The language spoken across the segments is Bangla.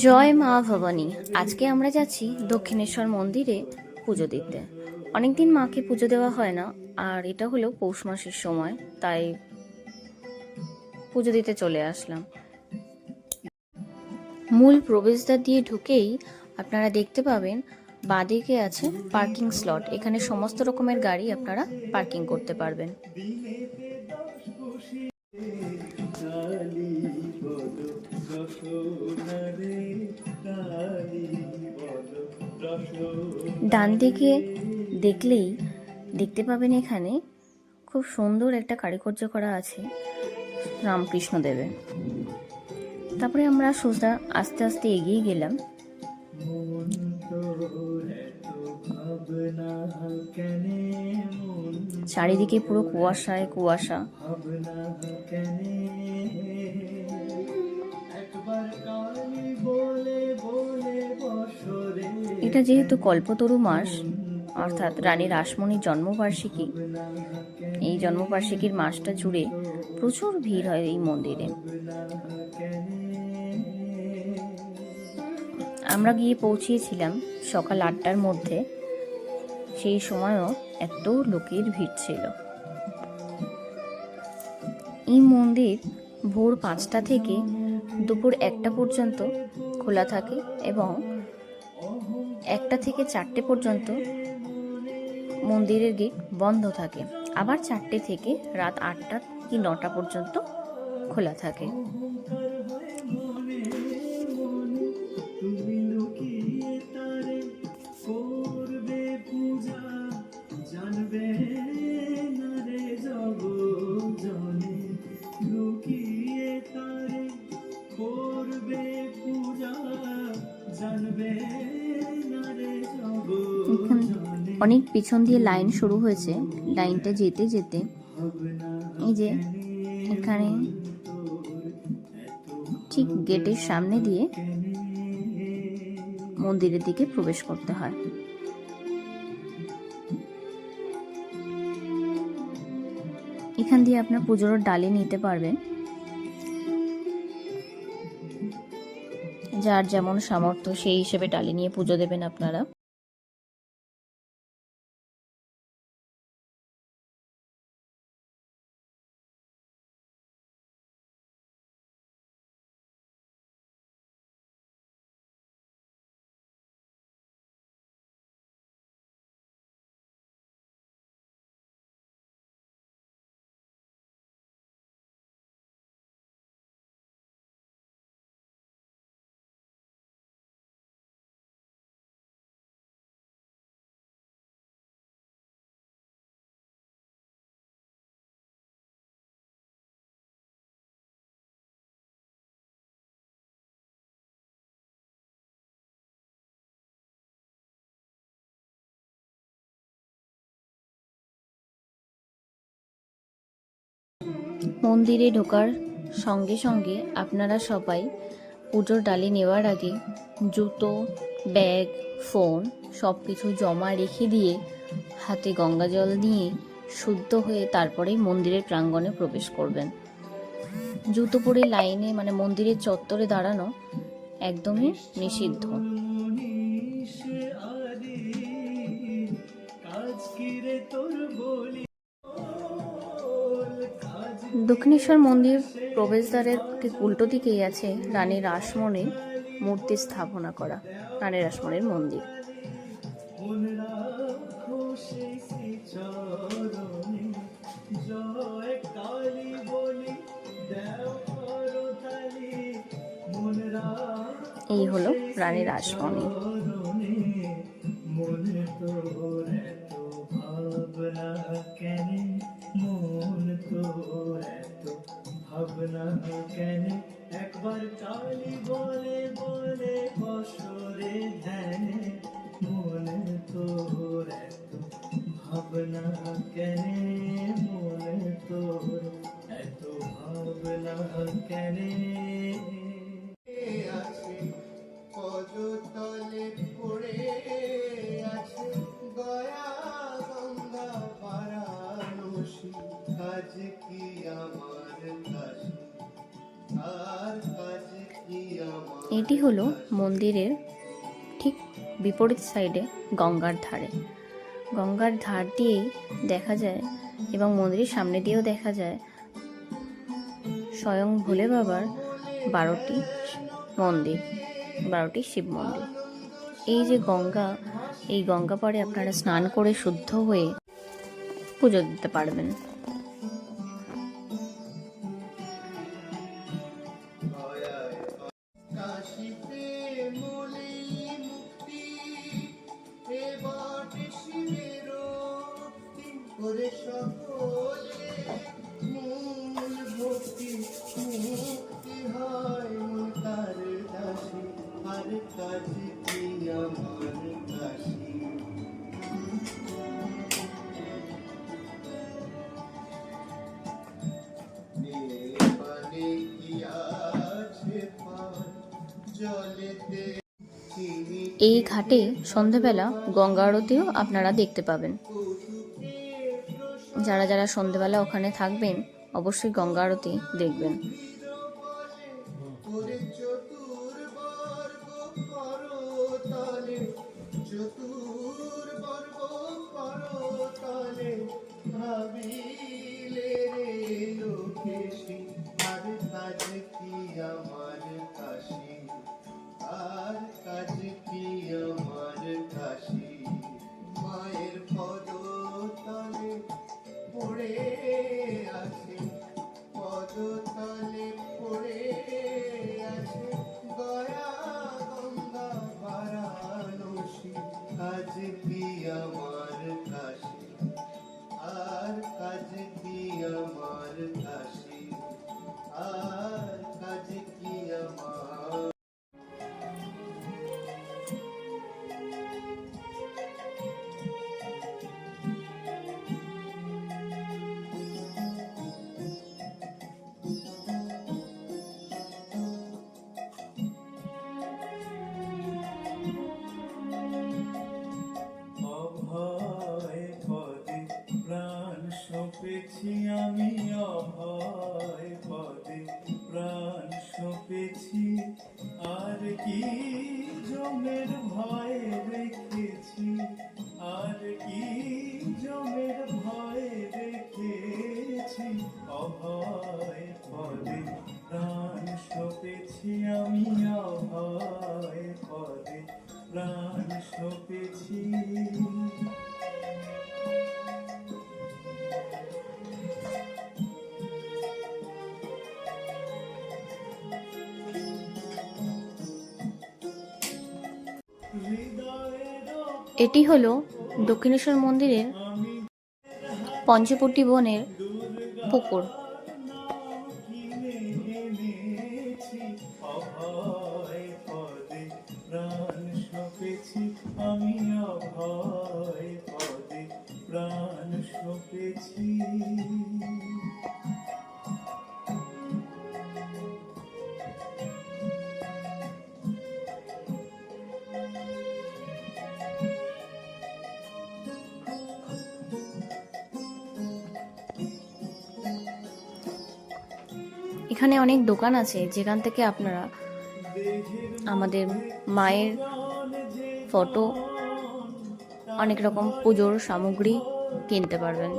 জয় মা ভবানী। আজকে আমরা যাচ্ছি দক্ষিণেশ্বর মন্দিরে পুজো দিতে। অনেকদিন মাকে পুজো দেওয়া হয় না, আর এটা হলো পৌষ মাসের সময়, তাই পুজো দিতে চলে আসলাম। মূল প্রবেশদ্বার দিয়ে ঢুকেই আপনারা দেখতে পাবেন, বাঁদিকে আছে পার্কিং স্লট। এখানে সমস্ত রকমের গাড়ি আপনারা পার্কিং করতে পারবেন। ডান দিকে দেখলেই দেখতে পাবেন এখানে খুব সুন্দর একটা কারিকর্য করা আছে রামকৃষ্ণ দেবের তারপরে আমরা সোজা আস্তে আস্তে এগিয়ে গেলাম। চারিদিকে পুরো কুয়াশায় কুয়াশা। এটা যেহেতু কল্পতরু মাস অর্থাৎ রানী রাসমণির জন্মবার্ষিকী এই জন্মবার্ষিকীর মাসটা জুড়ে প্রচুর ভিড় হয় এই মন্দিরে। আমরা গিয়ে পৌঁছিয়েছিলাম সকাল আটটার মধ্যে সেই সময়ও এত লোকের ভিড় ছিল। এই মন্দির ভোর পাঁচটা থেকে দুপুর একটা পর্যন্ত খোলা থাকে এবং একটা থেকে চারটে পর্যন্ত মন্দিরের গেট বন্ধ থাকে। আবার চারটে থেকে রাত আটটা কি নটা পর্যন্ত খোলা থাকে। অনেক পিছন দিয়ে লাইন শুরু হয়েছে, লাইনটা যেতে যেতে। এই যে এখানে ঠিক গেটের সামনে দিয়ে মন্দিরের দিকে প্রবেশ করতে হয়। এখান দিয়ে আপনার পুজোর ডালি নিতে পারবেন। যার যেমন সামর্থ্য সেই হিসেবে ডালি নিয়ে পুজো দেবেন আপনারা। মন্দিরে ঢোকার সঙ্গে সঙ্গে আপনারা সবাই পুজোর ডালি নেওয়ার আগে জুতো, ব্যাগ, ফোন সব কিছু জমা রেখে দিয়ে হাতে গঙ্গা জল নিয়ে শুদ্ধ হয়ে তারপরেই মন্দিরের প্রাঙ্গণে প্রবেশ করবেন। জুতো পরে লাইনে মানে মন্দিরের চত্বরে দাঁড়ানো একদমই নিষিদ্ধ। দক্ষিণেশ্বর মন্দির প্রবেশদ্বারের ঠিক উল্টো দিকেই আছে রানী রাসমণির মূর্তি স্থাপনা করা রানী রাসমণির মন্দির। এই হলো রানী রাসমণি মনে এত ভাবনা কেন ভাবনা কেন? একবার কালি বলে বলে বসরে ধ্যানে মনে তোর এত ভাবনা কেন? মনে তোর এত ভাবনা কেন? আছে পদতলে পড়ে আছে দয়া গঙ্গা বারাণসী। কাজ কি আমার কাছে এটি হলো মন্দিরের ঠিক বিপরীত সাইডে গঙ্গার ধারে। গঙ্গার ধার দিয়েই দেখা যায় এবং মন্দিরের সামনে দিয়েও দেখা যায় স্বয়ং ভোলে বাবার বারোটি মন্দির, বারোটি শিব মন্দির। এই যে গঙ্গা, এই গঙ্গা পরে আপনারা স্নান করে শুদ্ধ হয়ে পুজো দিতে পারবেন। এই ঘাটে সন্ধেবেলা গঙ্গা আরতিও আপনারা দেখতে পাবেন। যারা যারা সন্ধেবেলা ওখানে থাকবেন, অবশ্যই গঙ্গা আরতি দেখবেন। ভাবিলে কাশি? আর কাজ কি আমার কাশি? মায়ের পদতলে পড়ে আছে পদতলে পড়ে প্রাণ সপেছি আমি অভয় পদে প্রাণ সপেছি। এটি হলো দক্ষিণেশ্বর মন্দিরের পঞ্চপট্টি বনের পুকুর। অভয় পদে এখানে অনেক দোকান আছে, যেখান থেকে আপনারা আমাদের মায়ের ফটো, অনেক রকম পুজোর সামগ্রী কিনতে পারবেন।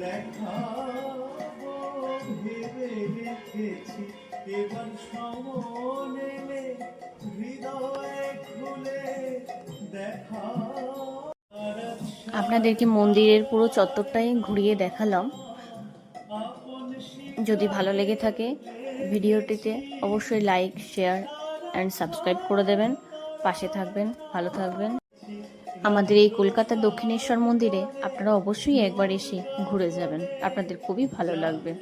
তার রেখেছি এবার সমনে হৃদয়ে খুলে দেখা আপনাদেরকে মন্দিরের পুরো চত্বরটাই ঘুরিয়ে দেখালাম। যদি ভালো লেগে থাকে ভিডিওটিতে অবশ্যই লাইক শেয়ার অ্যান্ড সাবস্ক্রাইব করে দেবেন। পাশে থাকবেন ভালো থাকবেন। আমাদের এই কলকাতার দক্ষিণেশ্বর মন্দিরে আপনারা অবশ্যই একবার এসে ঘুরে যাবেন। আপনাদের খুবই ভালো লাগবে।